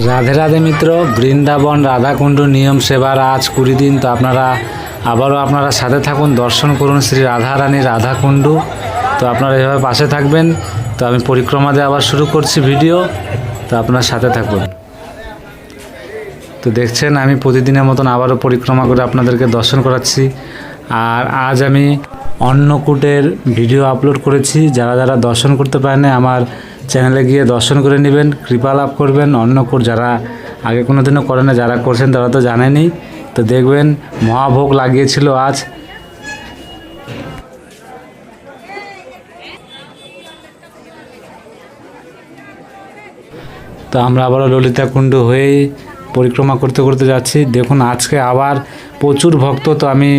রাধে রাধে মিত্র, বৃন্দাবন রাধাকুণ্ড নিয়ম সেবার আজ কুড়ি দিন। তো আপনারা আবারও আপনারা সাথে থাকুন, দর্শন করুন শ্রী রাধা রানী রাধাকুণ্ড। তো আপনারা এভাবে পাশে থাকবেন। তো আমি পরিক্রমা দিয়ে আবার শুরু করছি ভিডিও। তো আপনারা সাথে থাকুন। তো দেখছেন, আমি প্রতিদিনের মতন আবারও পরিক্রমা করে আপনাদেরকে দর্শন করাচ্ছি। আর আজ আমি অন্নকূটের ভিডিও আপলোড করেছি। যারা যারা দর্শন করতে পারেন আমার চ্যানেলে গিয়ে দর্শন করে নেবেন, কৃপা লাভ করবেন। অন্নকূট যারা আগে কোনো দিনও করেন না, যারা করছেন তারা তো জানেনি তো দেখবেন, মহাভোগ লাগিয়েছিল আজ। তো আমরা আবারও ললিতা কুণ্ড হয়েই পরিক্রমা করতে করতে যাচ্ছি। দেখুন, আজকে আবার প্রচুর ভক্ত। তো আমি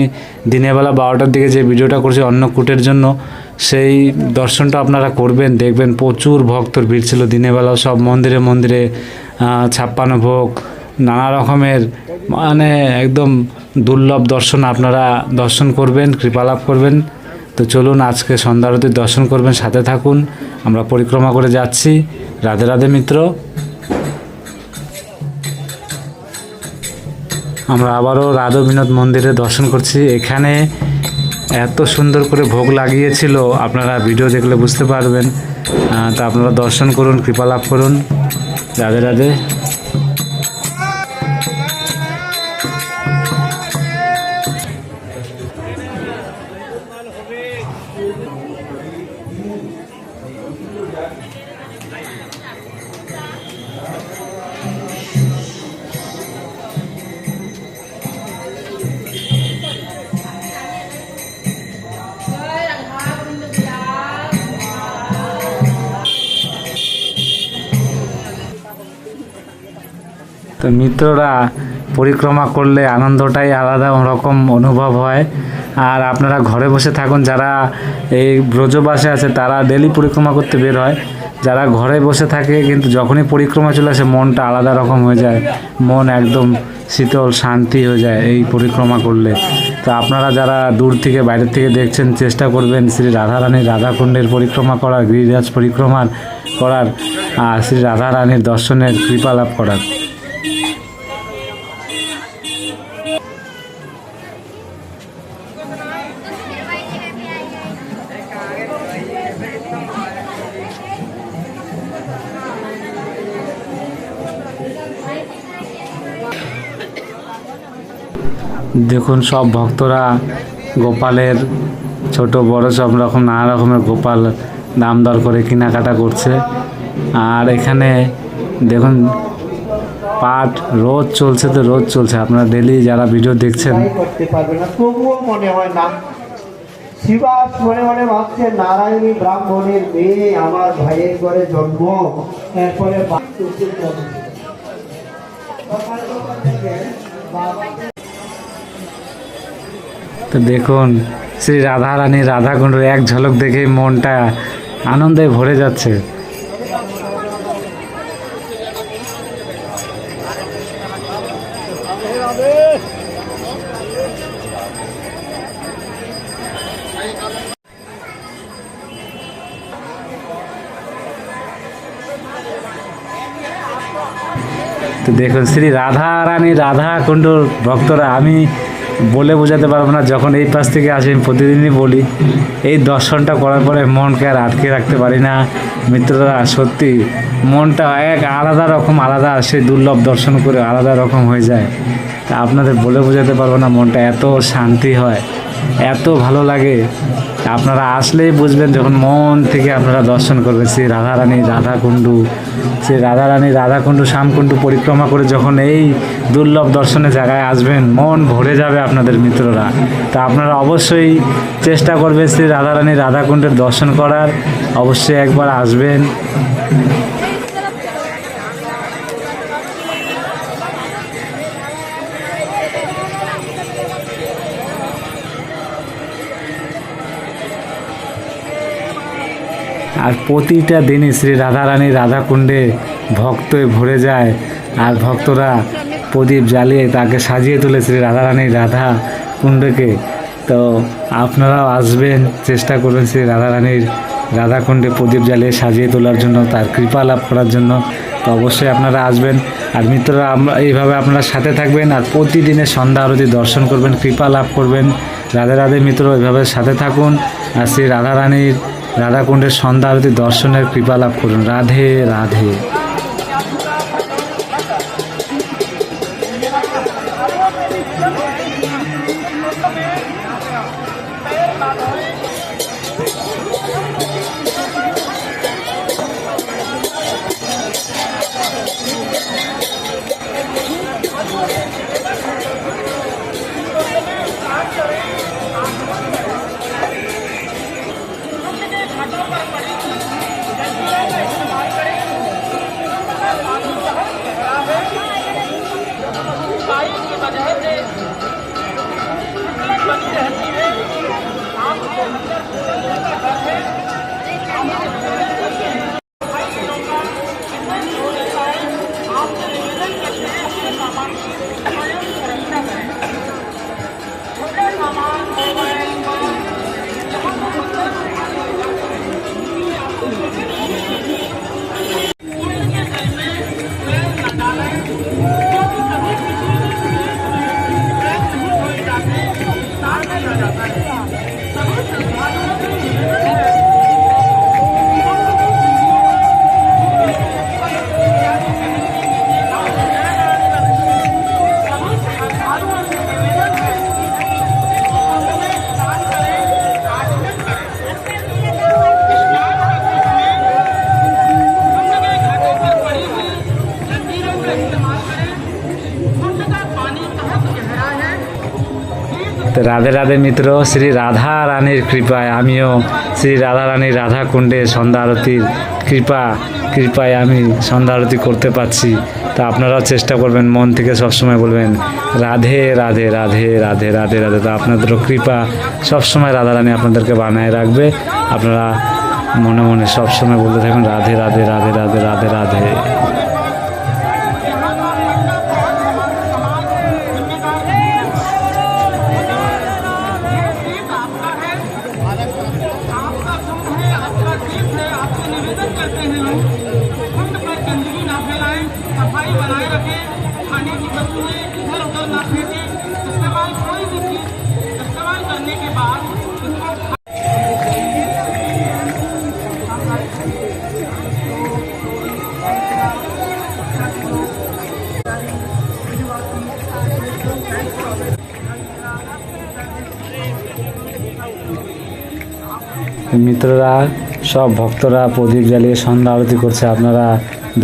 দিনের বেলা বারোটার দিকে যে ভিডিওটা করছি অন্নকূটের জন্য সেই দর্শনটা আপনারা করবেন দেখবেন প্রচুর ভক্তর ভিড় ছিল দিনের বেলাও সব মন্দিরে মন্দিরে আহ, ছাপ্পান্ন ভোগ নানা রকমের মানে একদম দুর্লভ দর্শন আপনারা দর্শন করবেন কৃপালাভ করবেন। তো চলুন আজকে সন্ধ্যা আরতির দর্শন করবেন সাথে থাকুন। আমরা পরিক্রমা করে যাচ্ছি। রাধে রাধে মিত্র। আমরা আবারও রাধা বিনোদ মন্দিরে দর্শন করছি। এখানে এত সুন্দর করে ভোগ লাগিয়েছিল, আপনারা ভিডিও দেখলে বুঝতে পারবেন। তা আপনারা দর্শন করুন, কৃপা লাভ করুন। রাধে রাধে। তো মিত্ররা পরিক্রমা করলে আনন্দটাই আলাদা রকম অনুভব হয়। আর আপনারা ঘরে বসে থাকুন, যারা এই ব্রজবাসে আছে, তারা ডেলি পরিক্রমা করতে বের হয়। যারা ঘরে বসে থাকে, কিন্তু যখনই পরিক্রমা চলে আসে, মনটা আলাদা রকম হয়ে যায়। মন একদম শীতল, শান্তি হয়ে যায় এই পরিক্রমা করলে। তো আপনারা যারা দূর থেকে, বাইরের থেকে দেখছেন, চেষ্টা করবেন শ্রী রাধারানী রাধাকুণ্ডের পরিক্রমা করার, গিরিরাজ পরিক্রমার করার, আর শ্রী রাধারানীর দর্শনের কৃপা লাভ করার। দেখুন, সব ভক্তরা গোপালের ছোট বড় সব রকম, নানা রকমের গোপাল দাম দর করে কেনাকাটা করছে। আর এখানে দেখুন, পাট রোজ চলছে তো রোজ চলছে। আপনারা ডেলি যারা ভিডিও দেখছেন নারায়ণী ব্রাহ্মণের মেয়ে আমার ভাইয়ের ঘরে জন্ম। এরপরে তো দেখুন, শ্রী রাধা রানী রাধাকুণ্ডের এক ঝলক দেখেই মনটা আনন্দে ভরে যাচ্ছে। তো দেখুন, শ্রী রাধা রানী রাধা কুণ্ডুর ভক্তরা, আমি বলে বোঝাতে পারব না, যখন এই পাশ থেকে আসি আমি প্রতিদিনই বলি, এই দর্শনটা করার পরে মনকে আর আটকে রাখতে পারি না। মিত্ররা, সত্যি, মনটা এক আলাদা রকম, আলাদা সেই দুর্লভ দর্শন করে আলাদা রকম হয়ে যায়। তা আপনাদের বলে বোঝাতে পারব না, মনটা এত শান্তি হয়, এত ভালো লাগে। আপনারা আসলেই বুঝবেন যখন মন থেকে আপনারা দর্শন করবেন সেই রাধারানী রাধাকুণ্ডু। সেই রাধারানী রাধাকুণ্ডু, শ্যামকুণ্ডু পরিক্রমা করে যখন এই দুর্লভ দর্শনের জায়গায় আসবেন, মন ভরে যাবে আপনাদের মিত্ররা। তা আপনারা অবশ্যই চেষ্টা করবেন শ্রী রাধারানী রাধাকুণ্ডের দর্শন করার। অবশ্যই একবার আসবেন। আর প্রতিটা দিনই শ্রী রাধারানী রাধাকুণ্ডে ভক্তই ভরে যায়। আর ভক্তরা প্রদীপ জ্বালিয়ে তাকে সাজিয়ে তোলে শ্রী রাধারানী রাধা কুণ্ডকে তো আপনারাও আসবেন, চেষ্টা করবেন শ্রী রাধারানীর রাধাকুণ্ডে প্রদীপ জ্বালিয়ে সাজিয়ে তোলার জন্য, তার কৃপা লাভ করার জন্য। তো অবশ্যই আপনারা আসবেন। আর মিত্ররা, আমরা এইভাবে আপনারা সাথে থাকবেন আর প্রতিদিনের সন্ধ্যা আরতি দর্শন করবেন, কৃপা লাভ করবেন। রাধে রাধে মিত্র, এইভাবে সাথে থাকুন। আর শ্রী রাধারানীর রাধাকুণ্ডের সন্ধ্যা আরতি দর্শনের কৃপা লাভ করুন। রাধে রাধে। রাধে রাধে মিত্র, শ্রী রাধা রানীর কৃপায় আমিও শ্রী রাধা রানীর রাধা কুণ্ডে সন্ধ্যা আরতির কৃপা, কৃপায় আমি সন্ধ্যা আরতি করতে পারছি। তা আপনারাও চেষ্টা করবেন, মন থেকে সবসময় বলবেন, রাধে রাধে রাধে রাধে রাধে রাধে। তা আপনাদেরও কৃপা সবসময় রাধা রানী আপনাদেরকে বানায় রাখবে। আপনারা মনে মনে সবসময় বলতে থাকুন, রাধে রাধে রাধে রাধে রাধে রাধে। देश है, आपसे निवेदन करते हैं हम। कुंड पर गंदगी ना फैलाएँ, सफ़ाई बनाए रखें, खाने की वस्तुएँ इधर उधर ना फेंकें। इस्तेमाल कोई भी चीज़ इस्तेमाल करने के बाद उसको मित्ररा সব ভক্তরা প্রদীপ জ্বালিয়ে সন্ধ্যা আরতি করছে। আপনারা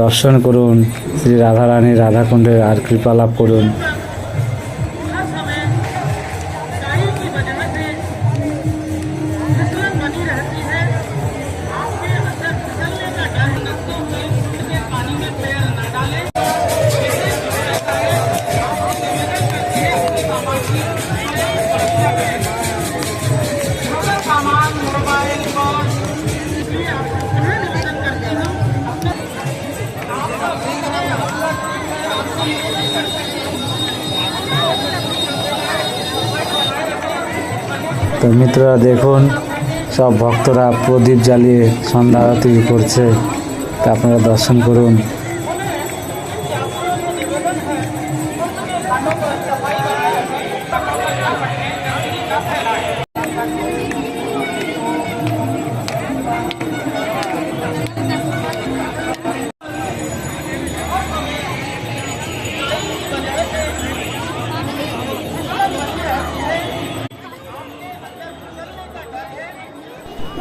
দর্শন করুন। শ্রী রাধারানী রাধাকুণ্ডের আর কৃপা লাভ করুন। তো মিত্ররা দেখুন সব ভক্তরা প্রদীপ জ্বালিয়ে সন্ধ্যা আরতি করছে। তা আপনারা দর্শন করুন।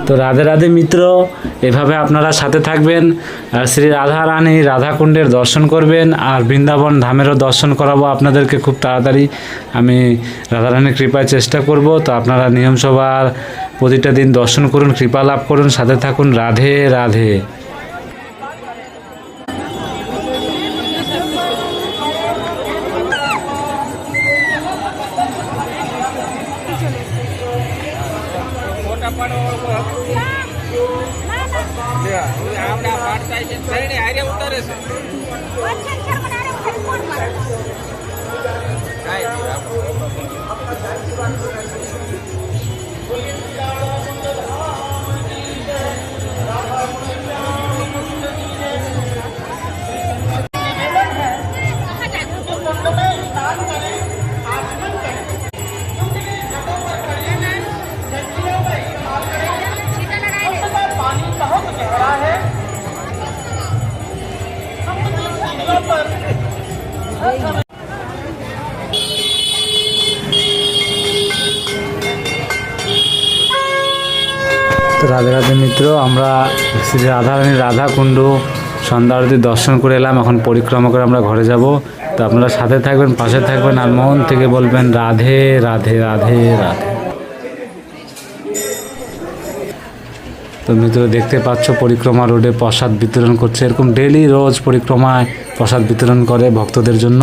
তো রাধে রাধে মিত্র, এভাবে আপনারা সাথে থাকবেন। শ্রী রাধা রানী রাধাকুণ্ডের দর্শন করবেন আর বৃন্দাবন ধামেরও দর্শন করাবো আপনাদেরকে খুব তাড়াতাড়ি। আমি রাধারানীর কৃপায় চেষ্টা করব। তো আপনারা নিয়মসভার প্রতিটা দিন দর্শন করুন, কৃপা লাভ করুন, সাথে থাকুন। রাধে রাধে। রাধে রাধে মিত্র, আমরা শ্রী রাধারানী রাধা কুণ্ড সন্ধ্যা আরতি দর্শন করে এলাম। এখন পরিক্রমা করে আমরা ঘরে যাব। তো আপনারা সাথে থাকবেন, পাশে থাকবেন আর মন থেকে বলবেন, রাধে রাধে রাধে রাধে। তো মিত্র, দেখতে পাচ্ছ পরিক্রমা রোডে প্রসাদ বিতরণ করছে। এরকম ডেলি রোজ পরিক্রমায় প্রসাদ বিতরণ করে ভক্তদের জন্য।